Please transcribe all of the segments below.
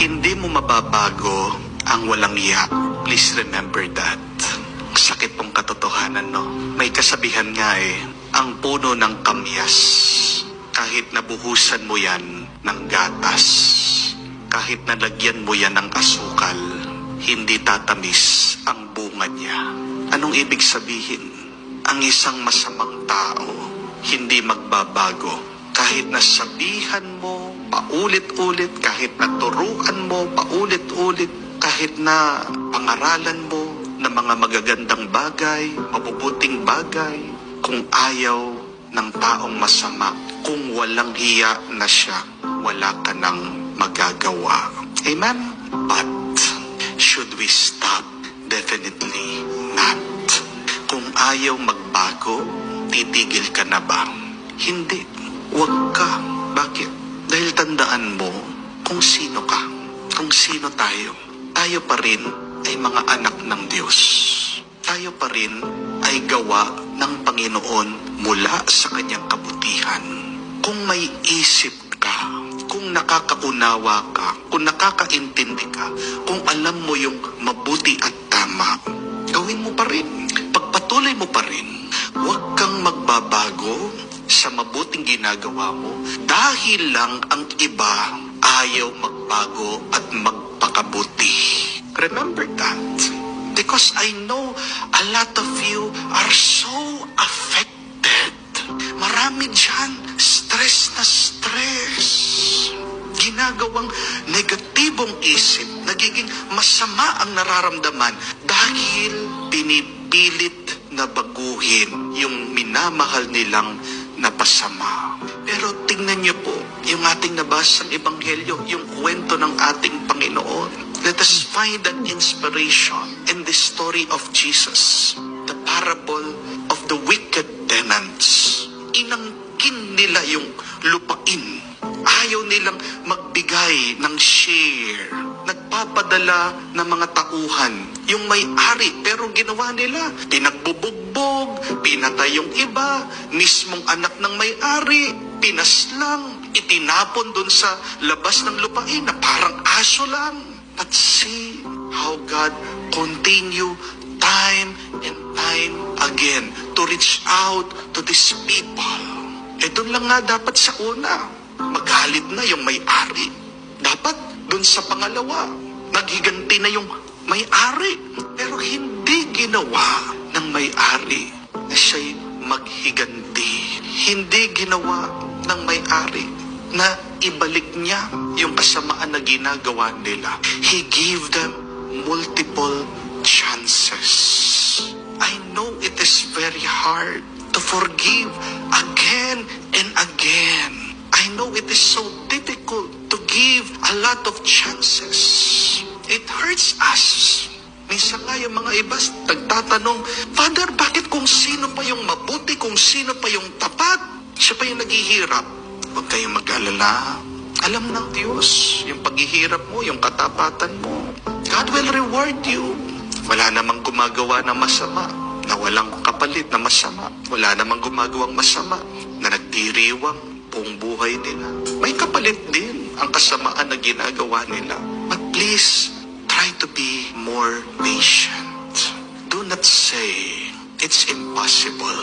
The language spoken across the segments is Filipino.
Hindi mo mababago ang walang iya. Please remember that. Sakit pong katotohanan, no? May kasabihan nga eh, ang puno ng kamyas, kahit nabuhusan mo yan ng gatas, kahit nalagyan mo yan ng asukal, hindi tatamis ang bunga niya. Anong ibig sabihin? Ang isang masamang tao, hindi magbabago. Kahit nasabihan mo, paulit-ulit, kahit naturuan mo, paulit-ulit, kahit na pangaralan mo ng mga magagandang bagay, mabubuting bagay, kung ayaw ng taong masama, kung walang hiya na siya, wala ka nang magagawa. Amen? But, should we stop? Definitely not. Kung ayaw magbago, titigil ka na ba? Hindi. Huwag ka. Bakit? Dahil tandaan mo kung sino ka. Kung sino tayo. Tayo pa rin ay mga anak ng Diyos. Tayo pa rin ay gawa ng Panginoon mula sa kanyang kabutihan. Kung may isip ka, kung nakakaunawa ka, kung nakakaintindi ka, kung alam mo yung mabuti at tama, gawin mo pa rin. Pagpatuloy mo pa rin. Sa mabuting ginagawa mo dahil lang ang iba ayaw magbago at magpakabuti. Remember that. Because I know a lot of you are so affected. Marami dyan, stress na stress. Ginagawang negatibong isip, nagiging masama ang nararamdaman dahil pinipilit na baguhin yung minamahal nilang napasama. Pero tingnan niyo po, yung ating nabasang ebanghelyo, yung kwento ng ating Panginoon. Let us find an inspiration in the story of Jesus, the parable of the wicked tenants. Inangkin nila yung lupain. Ayaw nilang magbigay ng share. Nagpapadala ng mga tauhan. Yung may-ari, pero ginawa nila. Pinagbubugbog, pinatay yung iba, mismong anak ng may-ari, pinaslang, itinapon dun sa labas ng lupain na parang aso lang. But see how God continue time and time again to reach out to these people. Eh lang nga dapat sa una, magalit na yung may-ari. Dapat doon sa pangalawa, naghiganti na yung may-ari. Pero hindi ginawa ng may-ari na siya'y maghiganti. Hindi ginawa ng may-ari na ibalik niya yung kasamaan na ginagawa nila. He gave them multiple chances. I know it is very hard to forgive again and again. I know it is so difficult give a lot of chances. It hurts us. Minsan nga yung mga iba nagtatanong, Father, bakit kung sino pa yung mabuti, kung sino pa yung tapat, siya pa yung naghihirap? Huwag kayong mag-alala. Alam ng Diyos yung paghihirap mo, yung katapatan mo. God will reward you. Wala namang gumagawa na masama, na walang kapalit na masama. Wala namang gumagawang masama, na nagdiriwang buong buhay nila. May kapalit din ang kasamaan na ginagawa nila. But please, try to be more patient. Do not say, it's impossible.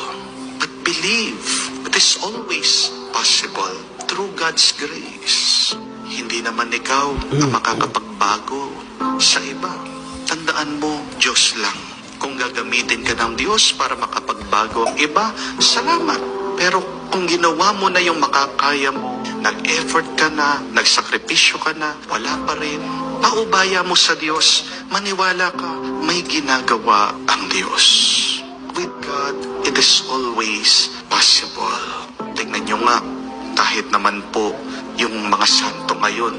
But believe, it is always possible through God's grace. Hindi naman ikaw ang makakapagbago sa iba. Tandaan mo, Diyos lang. Kung gagamitin ka ng Diyos para makapagbago ang iba, salamat. Pero kung ginawa mo na yung makakaya mo, nag-effort ka na, nagsakripisyo ka na, wala pa rin, paubaya mo sa Diyos, maniwala ka, may ginagawa ang Diyos. With God, it is always possible. Tingnan nyo nga, kahit naman po yung mga santo ngayon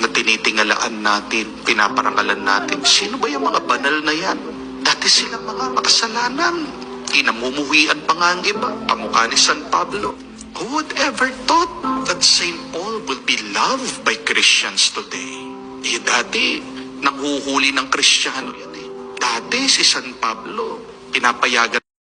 na tinitingalaan natin, pinaparangalan natin, sino ba yung mga banal na yan? Dati silang mga makasalanan. Inamumuhian pa nga ang iba, kamukha ni San Pablo. Who would ever thought that St. Paul will be loved by Christians today? Eh, dati, nanghuhuli ng Kristiyano yan eh. Dati si San Pablo, pinapayagan